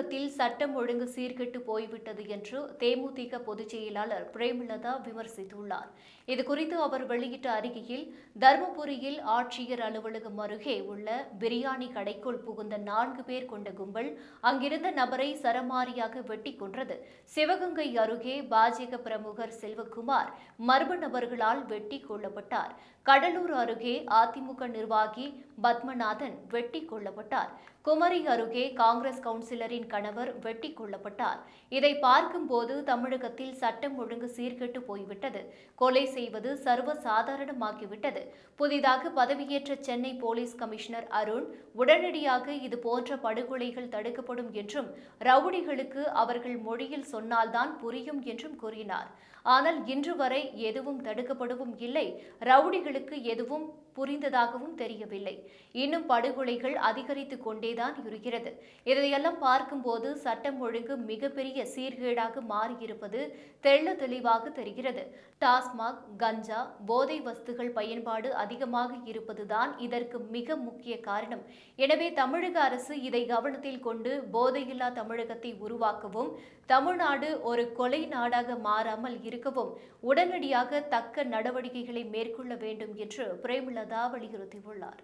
தமிழகத்தில் சட்டம் ஒழுங்கு சீர்கெட்டு போய்விட்டது என்று தேமுதிக பொதுச் செயலாளர் பிரேமலதா விமர்சித்துள்ளார். இதுகுறித்து அவர் வெளியிட்ட அறிக்கையில் தருமபுரியில் ஆட்சியர் அலுவலகம் அருகே உள்ள பிரியாணி கடைக்குள் புகுந்த நான்கு பேர் கொண்ட கும்பல் அங்கிருந்த நபரை சரமாரியாக வெட்டி கொன்றது. சிவகங்கை அருகே பாஜக பிரமுகர் செல்வகுமார் மர்ம நபர்களால் வெட்டி கொல்லப்பட்டார். கடலூர் அருகே அதிமுக நிர்வாகி பத்மநாதன் வெட்டி கொல்லப்பட்டார். குமரி அருகே காங்கிரஸ் கவுன்சிலரின் கணவர் வெட்டி கொல்லப்பட்டார். இதை பார்க்கும்போது தமிழகத்தில் சட்டம் ஒழுங்கு சீர்கெட்டு போய்விட்டது. கொலை செய்வது சர்வ சாதாரணமாகிவிட்டது புதிதாக பதவியேற்ற சென்னை போலீஸ் கமிஷனர் அருண் உடனடியாக இது போன்ற படுகொலைகள் தடுக்கப்படும் என்றும் ரவுடிகளுக்கு அவர்கள் மொழியில் சொன்னால்தான் புரியும் என்றும் கூறினார். ஆனால் இன்று வரை எதுவும் தடுக்கப்படவும் இல்லை. ரவுடிகளுக்கு எதுவும் புரிந்ததாகவும் தெரியவில்லை. இன்னும் படுகொலைகள் அதிகரித்து கொண்டேதான் இருக்கிறது. இதையெல்லாம் பார்க்கும்போது சட்டம் ஒழுங்கு மிகப்பெரிய சீர்கேடாக மாறியிருப்பது தெள்ள தெளிவாக தெரிகிறது. டாஸ்மாக் கஞ்சா போதை வஸ்துகள் பயன்பாடு அதிகமாக இருப்பதுதான் இதற்கு மிக முக்கிய காரணம். எனவே தமிழக அரசு இதை கவனத்தில் கொண்டு போதையில்லா தமிழகத்தை உருவாக்கவும் தமிழ்நாடு ஒரு கொலை நாடாக மாறாமல் இருக்கவும் உடனடியாக தக்க நடவடிக்கைகளை மேற்கொள்ள வேண்டும் என்று பிரேமலதா வலியுறுத்தியுள்ளார்